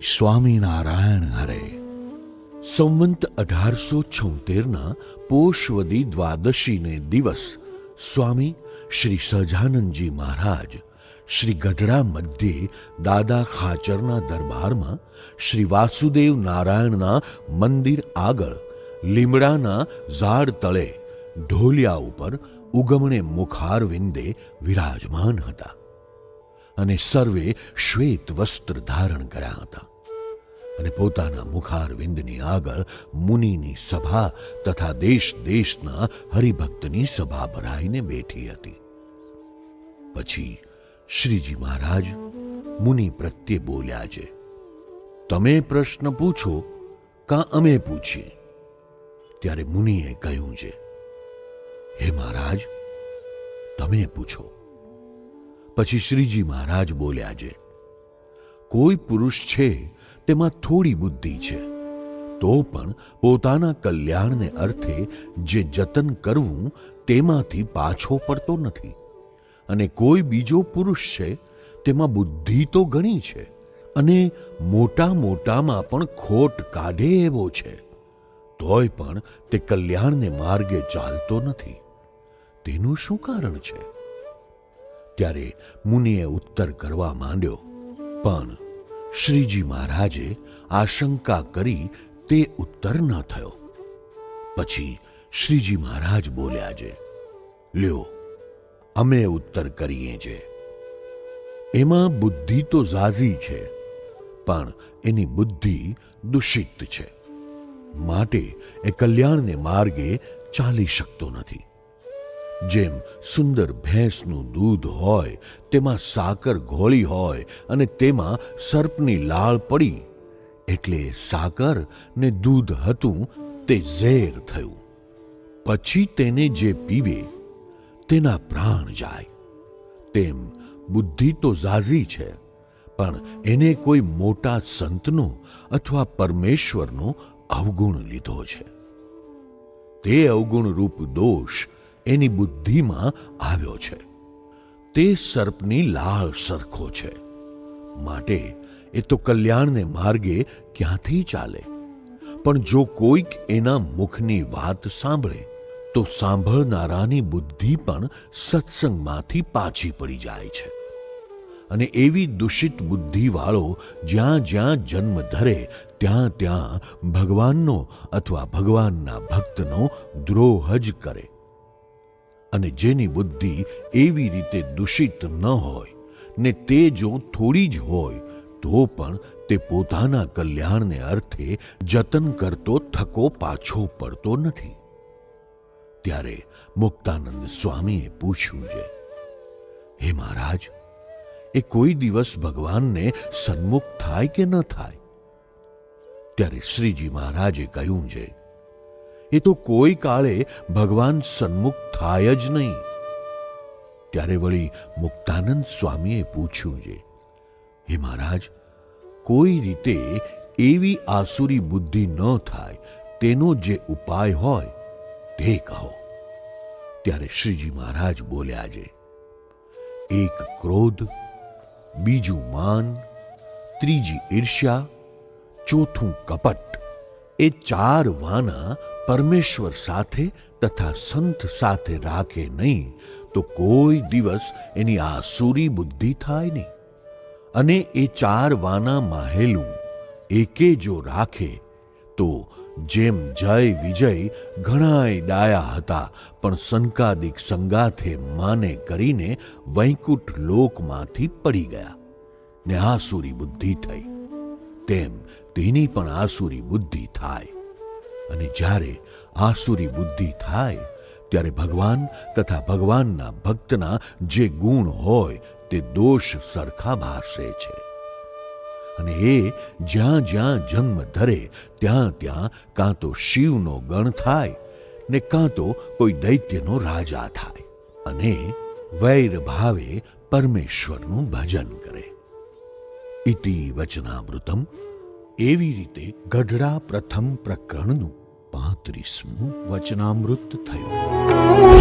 સ્વામિનારાયણ હરે. સંવંત અઢારસો છોતેરના પોષવદી દ્વાદશીને દિવસ સ્વામી શ્રી સહજાનંદજી મહારાજ શ્રી ગઢડા મધ્યે દાદા ખાચરના દરબારમાં શ્રી વાસુદેવ નારાયણના મંદિર આગળ લીમડાના ઝાડ તળે ઢોલિયા ઉપર ઉગમણે મુખારવિંદે વિરાજમાન હતા. અને સર્વે શ્વેત વસ્ત્ર ધારણ કર્યા હતા. અને પોતાના મુખારવિંદની આગળ મુનિની સભા તથા દેશ દેશના હરિભક્તની સભા ભરાઈને બેઠી હતી. પછી શ્રીજી મહારાજ મુનિ પ્રત્યે બોલ્યા છે, તમે પ્રશ્ન પૂછો, કાં અમે પૂછીએ? ત્યારે મુનિએ કહ્યું છે, હે મહારાજ, તમે પૂછો. પછી શ્રીજી મહારાજ બોલ્યા છે, કોઈ પુરુષ છે તેમાં થોડી બુદ્ધિ છે, તો પણ પોતાના કલ્યાણને અર્થે જે જતન કરવું તેમાંથી પાછો પડતો નથી. અને કોઈ બીજો પુરુષ છે તેમાં બુદ્ધિ તો ઘણી છે અને મોટા મોટામાં પણ ખોટ કાઢે એવો છે, તોય પણ તે કલ્યાણને માર્ગે ચાલતો નથી. તેનું શું કારણ છે? ત્યારે મુનિએ ઉત્તર કરવા માંડ્યો. પણ શ્રીજી મહારાજે આશંકા કરી તે ઉત્તર ન થયો. પછી શ્રીજી મહારાજ બોલ્યા છે, લ્યો, અમે ઉત્તર કરીએ છે. એમાં બુદ્ધિ તો ઝાઝી છે, પણ એની બુદ્ધિ દૂષિત છે. માટે એ કલ્યાણને માર્ગે ચાલી શકતો નથી. જેમ સુંદર ભેંસનું દૂધ હોય, તેમાં સાકર ઘોળી હોય અને તેમાં સર્પની લાળ પડી, એટલે સાકર ને દૂધ હતું તે ઝેર થયું. પછી તેને જે પીવે, તેના પ્રાણ જાય. તેમ બુદ્ધિ તો ઝાઝી છે, પણ એને કોઈ મોટા સંતનો અથવા પરમેશ્વરનો અવગુણ લીધો છે. તે અવગુણ રૂપ દોષ એની બુદ્ધિમાં આવ્યો છે. તે સર્પની લાળ સરખો છે. માટે એ તો કલ્યાણને માર્ગે ક્યાંથી ચાલે? પણ જો કોઈક એના મુખની વાત સાંભળે, તો સાંભળનારાની બુદ્ધિ પણ સત્સંગમાંથી પાછી પડી જાય છે. અને એવી દૂષિત બુદ્ધિવાળો જ્યાં જ્યાં જન્મ ધરે, ત્યાં ત્યાં ભગવાનનો અથવા ભગવાનના ભક્તનો દ્રોહ જ કરે. અને જેની બુદ્ધિ એવી રીતે દૂષિત ન હોય, ને તે જો થોડી જ હોય, તો પણ તે પોતાના કલ્યાણને અર્થે જતન કરતો થકો પાછો પડતો નથી. ત્યારે મુક્તાનંદ સ્વામીએ પૂછ્યું છે, હે મહારાજ, એ કોઈ દિવસ ભગવાનને સન્મુખ થાય કે ન થાય? ત્યારે શ્રીજી મહારાજે કહ્યું છે એ તો કોઈ કાળે ભગવાન સન્મુખ થાય જ નહીં. ત્યારે વળી મુક્તાનંદ સ્વામીએ પૂછ્યું છે હે મહારાજ, કોઈ રીતે એવી આસુરી બુદ્ધિ ન થાય, તેનો જે ઉપાય હોય તે કહો. ત્યારે શ્રીજી મહારાજ બોલ્યા છે એક ક્રોધ, બીજું માન, ત્રીજી ઈર્ષ્યા, ચોથું કપટ, એ ચાર વાના પરમેશ્વર સાથે તથા સંત સાથે રાખે નહીં, તો કોઈ દિવસ એની આસુરી બુદ્ધિ થાય નહીં. અને એ ચાર વાના માહેલું એકે જો રાખે, તો જેમ જય વિજય ઘણાય ડાયા હતા, પણ સંકાદિક સંગાથે માને કરીને વૈકુંઠ લોકમાંથી પડી ગયા. ને આસુરી બુદ્ધિ થઈ. તેમ તેની પણ આસુરી બુદ્ધિ થાય. અને જ્યારે આસુરી બુદ્ધિ થાય, ત્યારે ભગવાન તથા ભગવાનના ભક્તના જે ગુણ હોય તે દોષ સરખા ભાસે છે. અને એ જ્યાં જ્યાં જન્મ ધરે, ત્યાં ત્યાં કાં તો શિવનો ગણ થાય ને કાં તો કોઈ દૈત્યનો રાજા થાય. અને વૈર ભાવે પરમેશ્વરનું ભજન કરે. ઇતિ વચનામૃતમ. એવી રીતે ગઢડા પ્રથમ પ્રકરણનું પાંત્રીસમું વચનામૃત થયું.